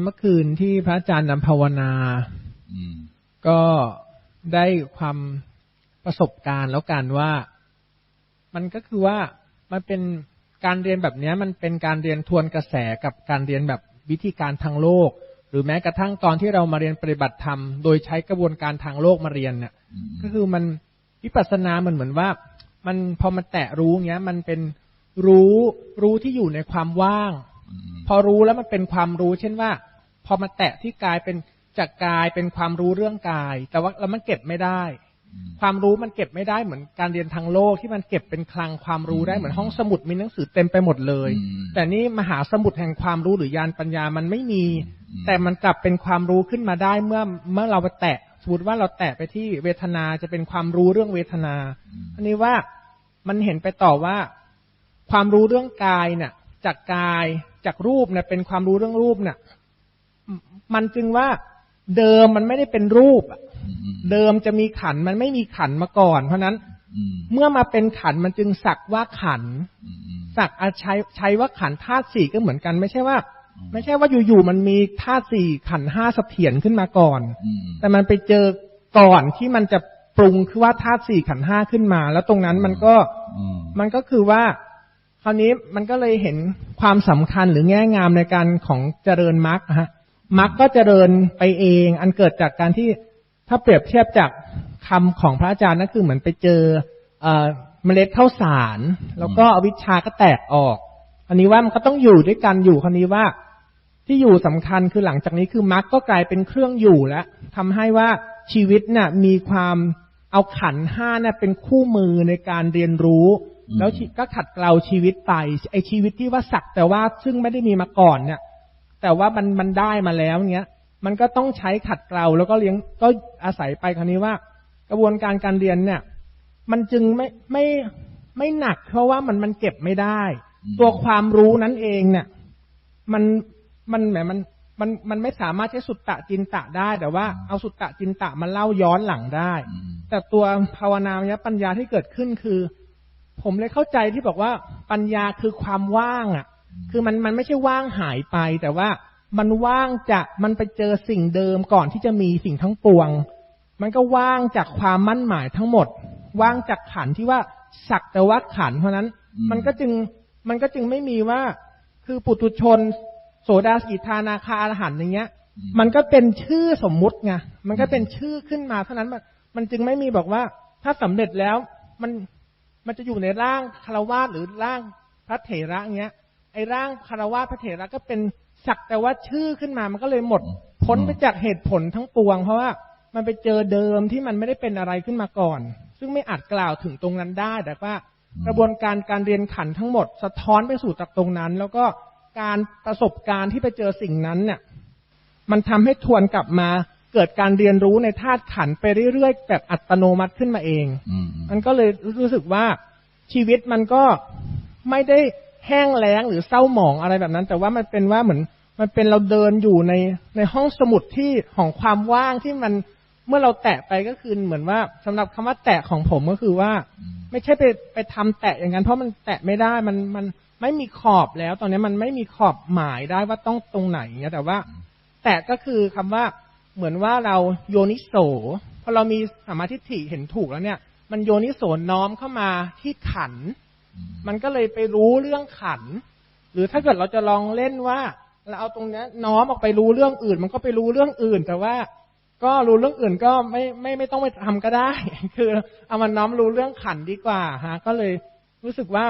เมื่อคืนที่พระอาจารย์นำภาวนาอืมก็ได้ความประสบการณ์แล้วกันว่า มันก็คือว่ามันเป็นการเรียนแบบเนี้ยมันเป็นการเรียนทวนกระแสกับการเรียนแบบวิธีการทางโลก หรือแม้กระทั่งตอนที่เรามาเรียนปฏิบัติธรรมโดยใช้กระบวนการทางโลกมาเรียนเนี่ยอืมก็คือมันวิปัสสนามันเหมือนว่า มันพอมันแตะรู้เงี้ย มันเป็นรู้รู้ที่อยู่ในความว่าง อืมพอรู้แล้วมันเป็นความรู้ เช่นว่า พอมาแตะที่กายเป็นจากกายเป็นความรู้เรื่องกาย แต่ว่าแล้วมันเก็บไม่ได้อืมความรู้มันเก็บไม่ได้เหมือนการเรียนทางโลกที่มันเก็บเป็นคลังความรู้ได้เหมือนห้องสมุดมีหนังสือเต็มไปหมดเลยอืมแต่นี่มหาสมุดแห่งความรู้หรือยานปัญญามันไม่มีอืมแต่มันกลับเป็นความรู้ขึ้นมาได้เมื่อเมื่อเราไปแตะสมมติว่าเราแตะไปที่เวทนาจะเป็นความรู้เรื่องเวทนาอืมอันนี้ว่ามันเห็นไปต่อว่า ความรู้เรื่องกายเนี่ย จากกายจากรูปเนี่ยเป็นความรู้เรื่องรูปเนี่ยมมันจึงว่าเดิมมันไม่ได้เป็นรูปอะอืมอืมเดิมจะมีขันธ์มันไม่มีขันธ์มาก่อน เพราะฉะนั้นอืมเมื่อมาเป็นขันธ์มันจึงสักว่าขันธ์อืมอืมสักอาใช้ใช้ว่าขันธ์ธาตุสี่ก็เหมือนกัน ไม่ใช่ว่าอืมไม่ใช่ว่าอยู่ๆมันมีธาตุสี่ขันธ์ห้าเสถียรขึ้นมาก่อนอืมแต่มันไปเจอก่อนที่มันจะปรุงคือว่าธาตุสี่ขันธ์ห้าขึ้นมา แล้วตรงนั้นมันก็อืมมันก็คือว่า คราวนี้มันก็เลยเห็นความสำคัญหรือแง่งามในการของเจริญมรรคฮะมรรคก็เจริญไปเอง อันเกิดจากการที่ถ้าเปรียบเทียบจากคำของพระอาจารย์นั่นคือเหมือนไปเจอเอ่อเมล็ดข้าวสาร แล้วก็อวิชชาก็แตกออกอันนี้ว่ามันก็ต้องอยู่ด้วยกันอยู่คราวนี้ว่า ที่อยู่สำคัญคือหลังจากนี้คือมรรคก็กลายเป็นเครื่องอยู่แล้วทำให้ว่าชีวิตน่ะมีความเอาขันห้าน่ะเป็นคู่มือในการเรียนรู้ แล้วชีก็ขัดเกลาชีวิตไป ไอชีวิตที่ว่าสักแต่ว่าซึ่งไม่ได้มีมาก่อนเนี่ย แต่ว่ามันมันได้มาแล้วเนี้ย มันก็ต้องใช้ขัดเกลาแล้วก็เลี้ยงก็อาศัยไปคราวนี้ว่า กระบวนการการเรียนเนี่ย มันจึงไม่ไม่ไม่หนัก เพราะว่ามันมันเก็บไม่ได้อืมตัวความรู้นั้นเองเนี่ย มันมันแหมมันมันมันไม่สามารถใช้สุตตะจินตะได้ แต่ว่าเอาสุตตะจินตะมาเล่าย้อนหลังได้อืมแต่ตัวภาวนามยปัญญาที่เกิดขึ้นคือ ผมเลยเข้าใจที่บอกว่าปัญญาคือความว่างอะ คือมันมันไม่ใช่ว่างหายไป แต่ว่ามันว่างจากมันไปเจอสิ่งเดิมก่อนที่จะมีสิ่งทั้งปวง มันก็ว่างจากความมั่นหมายทั้งหมด ว่างจากขันธ์ที่ว่าสักแต่ว่าขันธ์เพราะฉะนั้นอืมมันก็จึงมันก็จึงไม่มีว่า คือปุถุชน โสดาสกิทานาคาอรหันต์อย่างเงี้ย มันก็เป็นชื่อสมมุติไงมันก็เป็นชื่อขึ้นมาเท่านั้นมันมันจึงไม่มีบอกว่า ถ้าสำเร็จแล้วมัน มันจะอยู่ในร่างคารวาสหรือร่างพระเถระเงี้ย ไอ้ร่างคารวาสพระเถระก็เป็นสักแต่ว่าชื่อขึ้นมามันก็เลยหมด พ้นไปจากเหตุผลทั้งปวง เพราะว่ามันไปเจอเดิมที่มันไม่ได้เป็นอะไรขึ้นมาก่อน ซึ่งไม่อาจกล่าวถึงตรงนั้นได้ แต่ว่ากระบวนการการเรียนขันทั้งหมด สะท้อนไปสู่จากตรงนั้น แล้วก็การประสบการณ์ที่ไปเจอสิ่งนั้นเนี่ย มันทำให้ทวนกลับมา เกิดการเรียนรู้ในธาตุขันธ์ไปเรื่อยๆแบบอัตโนมัติขึ้นมาเองอืมมันก็เลยรู้สึกว่าชีวิตมันก็ไม่ได้แห้งแล้งหรือเศร้าหมองอะไรแบบนั้น แต่ว่ามันเป็นว่าเหมือน มันเป็นเราเดินอยู่ในในห้องสมุดที่ของความว่างที่มันเมื่อเราแตะไปก็คือเหมือนว่าสำหรับคำว่าแตะของผมก็คือว่าอืมไม่ใช่ไปไปทำแตะอย่างนั้น เพราะมันแตะไม่ได้มันมันไม่มีขอบแล้ว ตอนนี้มันไม่มีขอบหมายได้ว่าต้องตรงไหนเงี้ยแต่ว่า แตะก็คือคำว่า เหมือนว่าเราโยนิโสพอเรามีสมมาธิฏฐิเห็นถูกแล้วเนี่ย มันโยนิโสน้อมเข้ามาที่ขันธ์อืมมันก็เลยไปรู้เรื่องขันธ์หรือถ้าเกิดเราจะลองเล่นว่า เราเอาตรงเนี้ยน้อมออกไปรู้เรื่องอื่น มันก็ไปรู้เรื่องอื่น แต่ว่าก็รู้เรื่องอื่นก็ไม่ไม่ไม่ต้องไปทำก็ได้ คือเอามันน้อมรู้เรื่องขันธ์ดีกว่าฮะ ก็เลยรู้สึกว่า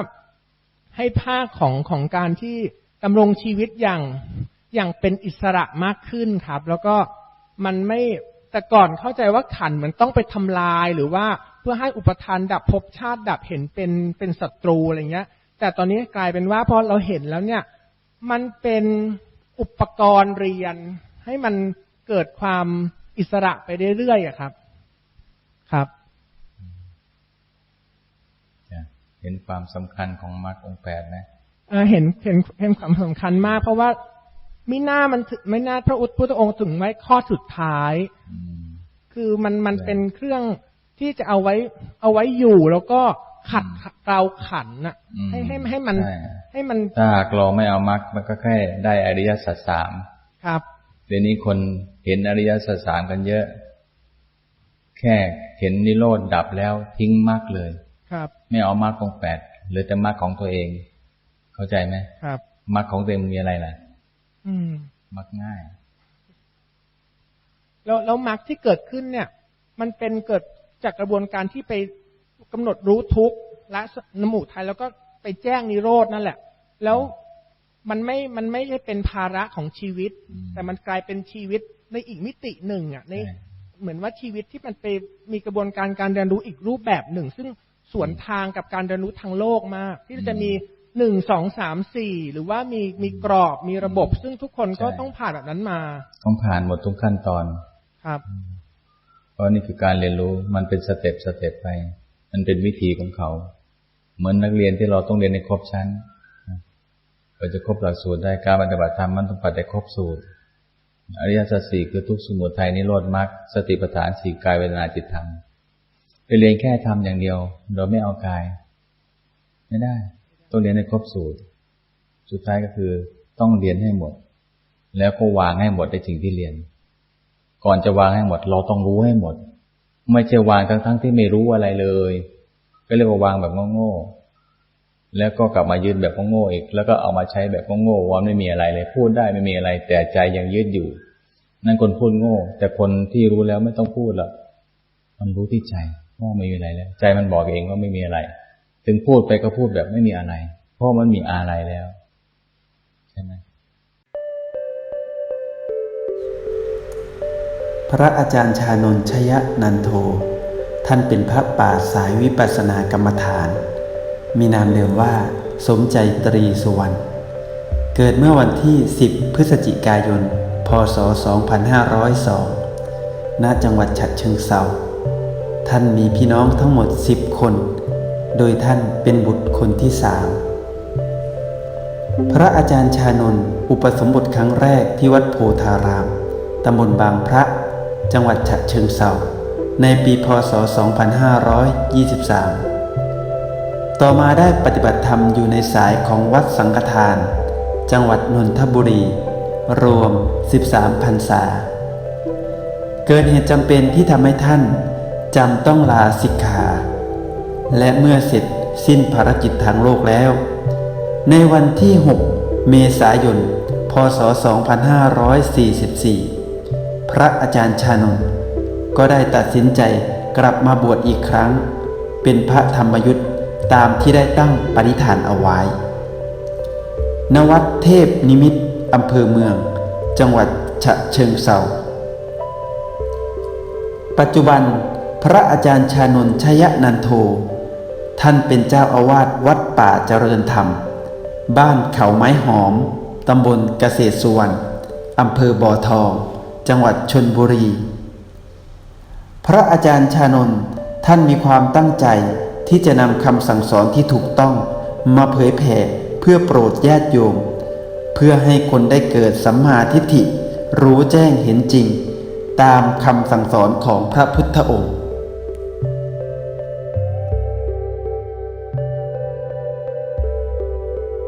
ให้ภาคของของการที่ดำรงชีวิตอย่างอย่างเป็นอิสระมากขึ้นครับ แล้วก็ มันไม่แต่ก่อนเข้าใจว่าขันธ์เหมือนต้องไปทำลายหรือว่าเพื่อให้อุปทานดับภพชาติดับเห็นเป็นเป็นศัตรูอะไรเงี้ย แต่ตอนนี้กลายเป็นว่าพอเราเห็นแล้วเนี่ย มันเป็นอุปกรณ์เรียน ให้มันเกิดความอิสระไปเรื่อยๆอะครับ ครับจ้ะเห็นความสำคัญของมรรคองค์แปดนะเอ่อเห็นเห็นเห็นความสำคัญมาก เพราะว่า มิน่ามันถึไม่น่าพระอุตพุทธองค์ถึงไว้ข้อสุดท้ายอืมคือมันมันใช่เป็นเครื่องที่จะเอาไว้เอาไว้อยู่แล้วก็ขัดเกลาขันน่ะอืมให้ให้ให้มันใช่ให้มันถ้าหากเราไม่เอามรรคมันก็แค่ได้อริยสัจสามครับเดี๋ยวนี้คนเห็นอริยสัจสามกันเยอะ แค่เห็นนิโรธดับแล้วทิ้งมรรคเลย ครับ ไม่เอามรรคของแปดเหลือแต่มรรคของตัวเอง เข้าใจไหมครับมรรคของตัวเองมีอะไรล่ะ อืมมรรคง่าย แล้วแล้วมรรคที่เกิดขึ้นเนี่ย มันเป็นเกิดจากกระบวนการที่ไปกำหนดรู้ทุกข์ละนมุทัยแล้วก็ไปแจ้งนิโรดนั่นแหละ แล้วมันไม่มันไม่ใช่เป็นภาระของชีวิตอืมแต่มันกลายเป็นชีวิตในอีกมิติหนึ่งอะในใช่เหมือนว่าชีวิตที่มันไปมีกระบวนการการเรียนรู้อีกรูปแบบหนึ่ง ซึ่งสวนทางกับการเรียนรู้ทางโลกมาก ที่จะมี หนึ่งสองสามสี่หรือว่ามีมีกรอบมีระบบ ซึ่งทุกคนก็ต้องผ่านแบบนั้นมา ต้องผ่านหมดทุกขั้นตอนครับ เพราะนี่คือการเรียนรู้มันเป็นสเต็ปสเต็ปไป มันเป็นวิธีของเขา เหมือนนักเรียนที่เราต้องเรียนในครบชั้นนะกว่าจะครบหลักสูตรได้การปฏิบัติธรรมมันต้องปฏิบัติครบสูตรอริยสัจสี่คือทุกข์สมุทัยนิโรธมรรคสติปัฏฐานสี่กายเวทนาจิตธรรมไปเรียนแค่ทำอย่างเดียวโดยไม่เอากาย ไม่ได้ ต้องเรียนให้ครบสูตร สุดท้ายก็คือต้องเรียนให้หมด แล้วก็วางให้หมดในสิ่งที่เรียน ก่อนจะวางให้หมด เราต้องรู้ให้หมด ไม่ใช่วางทั้งทั้งๆที่ไม่รู้อะไรเลย ก็เรียกว่าวางแบบโง่ๆแล้วก็กลับมายืนแบบโง่ๆอีก แล้วก็เอามาใช้แบบโง่ๆว่าไม่มีอะไรเลยพูดได้ไม่มีอะไร แต่ใจยังยืดอยู่ นั่นคนพูดโง่ แต่คนที่รู้แล้วไม่ต้องพูดหรอกมันรู้ที่ใจว่าไม่มีอะไรแล้ว ใจมันบอกเองว่าไม่มีอะไร ถึงพูดไปก็พูดแบบไม่มีอะไร เพราะมันมีอะไรแล้วใช่ไหมพระอาจารย์ชานนชยนันโท ท่านเป็นพระป่าสายวิปัสสนากรรมฐาน มีนามเดิมว่า สมใจตรีสุวรรณ เกิดเมื่อวันที่ 10 พฤศจิกายน พศ 2502 ณ จังหวัดฉะเชิงเทราท่านมีพี่น้องทั้งหมด 10 คน โดยท่านเป็นบุตรคนที่สามพระอาจารย์ชานนท์อุปสมบทครั้งแรกที่วัดโพธาราม ตำบลบางพระ จังหวัดฉะเชิงเทราในปีพศ 2523 ต่อมาได้ปฏิบัติธรรมอยู่ในสายของวัดสังฆทาน จังหวัดนนทบุรี รวม 13พรรษา เกิดเหตุจำเป็นที่ทำให้ท่านจำต้องลาสิกขา และเมื่อเสร็จสิ้นภารกิจทางโลกแล้ว ในวันที่ 6 เมษายน พศ 2544 พระอาจารย์ชานนท์ก็ได้ตัดสินใจกลับมาบวชอีกครั้ง เป็นพระธรรมยุทธ์ตามที่ได้ตั้งปณิธานเอาไว้ณวัดเทพนิมิตอำเภอเมือง จังหวัดฉะเชิงเทราปัจจุบันพระอาจารย์ชานนท์ชยนันโท ท่านเป็นเจ้าอาวาสวัดป่าเจริญธรรม บ้านเขาไม้หอม ตำบลเกษตรสุวรรณอำเภอบ่อทอง จังหวัดชนบุรี พระอาจารย์ชานนท์ท่านมีความตั้งใจที่จะนำคำสั่งสอนที่ถูกต้องมาเผยแผ่เพื่อโปรดญาติโยม เพื่อให้คนได้เกิดสัมมาทิฏฐิ รู้แจ้งเห็นจริง ตามคำสั่งสอนของพระพุทธองค์